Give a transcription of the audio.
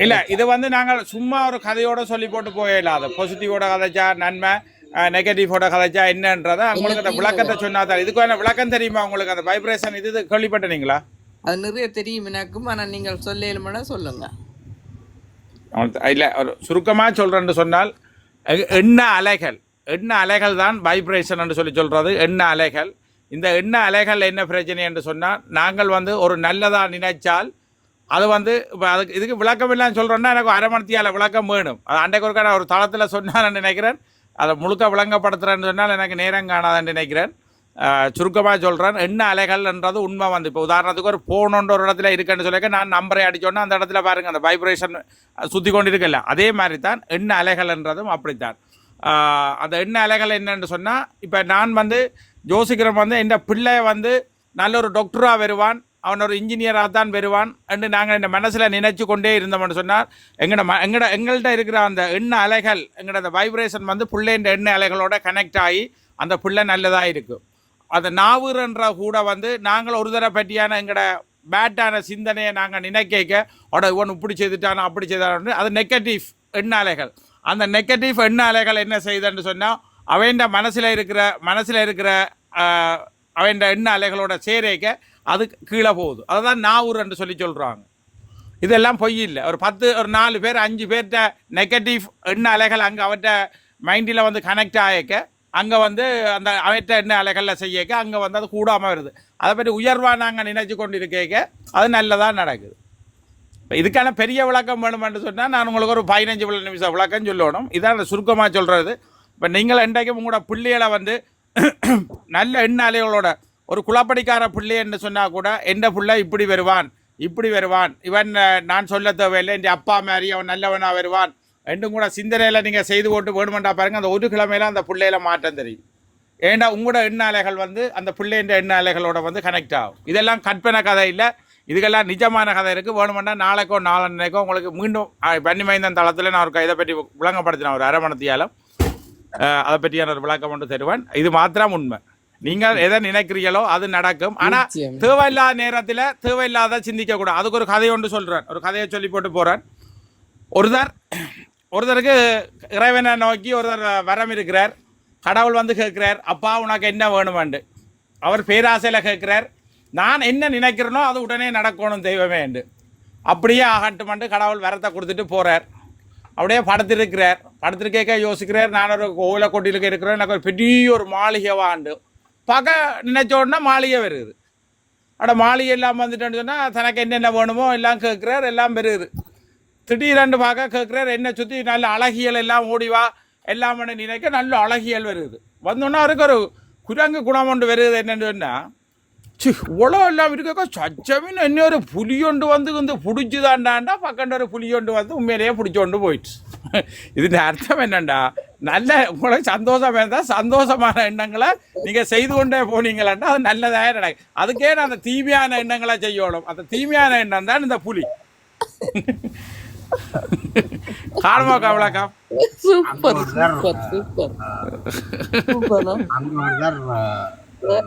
இல்ல இது வந்து நாங்கள் சும்மா ஒரு கதையோட சொல்லி போட்டு போயிடலாம் பாசிட்டிவோட கதைச்சா நன்மை நெகட்டிவோட கதைச்சா என்னன்றதை உங்களுக்கு அந்த விளக்கத்தை சொன்னா தான். இதுக்கு என்ன விளக்கம் தெரியுமா உங்களுக்கு? அந்த வைப்ரேஷன் இது கேள்விப்பட்டீங்களா அது நிறைய தெரியும் எனக்கும். ஆனா நீங்கள் சொல்ல சொல்லுங்க. இல்லை ஒரு சுருக்கமாக சொல்கிறேன்னு சொன்னால் எ- எண்ண அலைகள். எண்ண அலைகள் தான் வைப்ரேஷன் சொல்லி சொல்கிறது எண்ண அலைகள். இந்த எண்ண அலைகள் என்ன பிரச்சனை என்று சொன்னால் நாங்கள் வந்து ஒரு நல்லதாக நினைச்சால் அது வந்து இப்போ அதுக்கு இதுக்கு விளக்கம் இல்லாமல் சொல்கிறோன்னா எனக்கு அரைமணத்தியால் விளக்கம் வேணும். அது அன்றைக்கு ஒருக்கா நான் ஒரு தளத்தில் சொன்னான்னு நினைக்கிறேன். அதை முழுக்க விளங்கப்படுத்துகிறேன்னு சொன்னால் எனக்கு நேரம் காணாதுன்னு நினைக்கிறேன். சுருக்கமாக சொல்கிறேன் என்ன அலைகள்ன்றது உண்மை வந்து. இப்போ உதாரணத்துக்கு ஒரு ஃபோனுன்ற ஒரு இடத்துல இருக்குன்னு சொல்லிக்க நான் நம்பரை அடித்தோன்னா அந்த இடத்துல பாருங்கள் அந்த வைப்ரேஷன் சுற்றி கொண்டு இருக்கல அதே மாதிரி தான் எண்ண அலைகள்ன்றதும் அப்படித்தான். அந்த எண்ண அலைகள் என்னன்னு சொன்னால் இப்போ நான் வந்து ஜோசிக்கிறன் வந்து என் பிள்ளை வந்து நல்ல ஒரு டாக்டராக வருவான் அவன் ஒரு இன்ஜினியராக தான் வருவான் என்று நாங்கள் இந்த மனசில் நினைச்சு கொண்டே இருந்தோம்னு சொன்னார் எங்களோட ம எங்கட எங்கள்கிட்ட இருக்கிற அந்த எண்ண அலைகள் எங்களோட அந்த வைப்ரேஷன் வந்து பிள்ளைன்ற எண்ண அலைகளோட கனெக்ட் ஆகி அந்த பிள்ளை நல்லதாக இருக்கும் அந்த நாவுறன்ற கூட வந்து நாங்கள் ஒரு தடவை பற்றியான எங்களோட பேட்டான சிந்தனையை நாங்கள் நினைக்க அட இவன் இப்படி செய்துட்டானா அப்படி செய்தான்னு அது நெகட்டிவ் எண்ண அலைகள். அந்த நெகட்டிவ் எண்ண அலைகள் என்ன செய்யுதுன்னு சொன்னால் அவன் மனசில் இருக்கிற மனசில் இருக்கிற அவன் எண்ண அலைகளோட சேரைக்க அது கீழே போகுது. அதுதான் என்று சொல்லி சொல்கிறாங்க இதெல்லாம் பொய் இல்லை. ஒரு பத்து ஒரு நாலு பேர் அஞ்சு பேர்கிட்ட நெகட்டிவ் எண்ண அலைகள் அங்கே அவர்கிட்ட மைண்டில் வந்து கனெக்ட் ஆகிக்க அங்கே வந்து அந்த அவற்ற எண்ண அலைகளில் செய்யக்க அங்கே வந்து அது கூடாமல் வருது. அதை பற்றி உயர்வாக நாங்கள் நினைச்சு கொண்டு இருக்கேக்க அது நல்லதாக நடக்குது. இதுக்கான பெரிய விளக்கம் வேணுமென்று சொன்னால் நான் உங்களுக்கு ஒரு பதினஞ்சு நிமிஷம் விளக்கம் சொல்லணும். இதான் சுருக்கமாக சொல்கிறது இப்போ நீங்கள் இன்றைக்கும் உங்களோட பிள்ளைகளை வந்து நல்ல எண்ணாலைகளோட ஒரு குளப்படிக்கார பிள்ளை என்று சொன்னால் கூட எந்த பிள்ளை இப்படி வருவான்? இப்படி வருவான்? இவன் நான் சொல்ல தேவையில்லை. என் அப்பா மாதிரி அவன் நல்லவனாக வருவான். ரெண்டும் கூட சிந்தனையில் நீங்கள் செய்து போட்டு வேணுமெண்டா பாருங்கள் அந்த ஒரு கிழமையில அந்த பிள்ளையில மாற்றம் தெரியும். ஏண்டா உங்களோட எண்ணாலைகள் வந்து அந்த பிள்ளைன்ற எண்ணாலைகளோட வந்து கனெக்ட் ஆகும். இதெல்லாம் கற்பனை கதை இல்லை இதுக்கெல்லாம் நிஜமான கதை இருக்குது வேணுமெண்டா நாளைக்கோ நாளன்னைக்கோ உங்களுக்கு மீண்டும் பன்னிமைந்தன் தளத்தில் நான் ஒரு இதை பற்றி விளங்கப்படுத்தினேன் ஒரு அரை மணத்தியாலும் அஹ், அதை பற்றியான ஒரு விளக்கம் ஒன்று தருவேன். இது மாத்திரம் உண்மை. நீங்கள் எதை நினைக்கிறீங்களோ அது நடக்கும். ஆனால் நிச்சயம். தேவையில்லாத நேரத்தில் தேவையில்லாத சிந்திக்கக்கூடாது அதுக்கு ஒரு கதை ஒன்று சொல்கிறேன் ஒரு கதையை சொல்லி போட்டு போகிறேன் ஒருத்தர் ஒருத்தருக்கு இறைவனை நோக்கி ஒருத்தர் வரம் இருக்கிறார். கடவுள் வந்து கேட்குறார் அப்பா உனக்கு என்ன வேணுமாண்டு? அவர் பேராசையில் கேட்குறார். நான் என்ன நினைக்கிறேனோ அது உடனே நடக்கணும் தெய்வமே என்று. அப்படியே ஆகட்டுமண்டு கடவுள் வரத்தை கொடுத்துட்டு போகிறார் அப்படியே படுத்திருக்கிறார். படுத்திருக்கேக்க யோசிக்கிறார். நான் ஒரு கோவில கொட்டிலுக்கு இருக்கிறேன். எனக்கு ஒரு பெரிய ஒரு மாளிகை வாண்டு பார்க்க நினைச்ச உடனே மாளிகை வருது. அட மாளிகை எல்லாம் வந்துட்டேன்னு சொன்னால் தனக்கு என்னென்ன வேணுமோ எல்லாம் கேட்குறார் எல்லாம் பெறுது திடீரென்று பார்க்க கேட்குறார் என்ன சுற்றி நல்ல அழகியல் எல்லாம் ஓடிவா எல்லாம் பண்ணி நினைக்க நல்ல அழகியல் வருது. வந்தோன்னா அவருக்கு ஒரு குரங்கு குணம் ஒன்று வருது என்னென்னு சொன்னால் சி இவ்வளோ எல்லாம் இருக்க சச்சமின்னு என்ன ஒரு புலியொண்டு வந்து வந்து பிடிச்சிதாண்டாண்டா பக்கண்ட ஒரு புலியொண்டு வந்து உண்மையிலேயே பிடிச்சோண்டு போயிடுச்சு இதுன்ற அர்த்தம் என்னண்டா நல்ல உங்களுக்கு சந்தோஷம் இருந்தால் சந்தோஷமான எண்ணங்களை நீங்கள் செய்து கொண்டே போனீங்களாண்டா அது நல்லதாக நடக்கும் அதுக்கே நான் அந்த தீமையான எண்ணங்களை செய்யணும் அந்த தீமையான எண்ணம் தான் இந்த புலி காரணமா கவலைக்கா சூப்பர் சூப்பர் சூப்பர் Euh,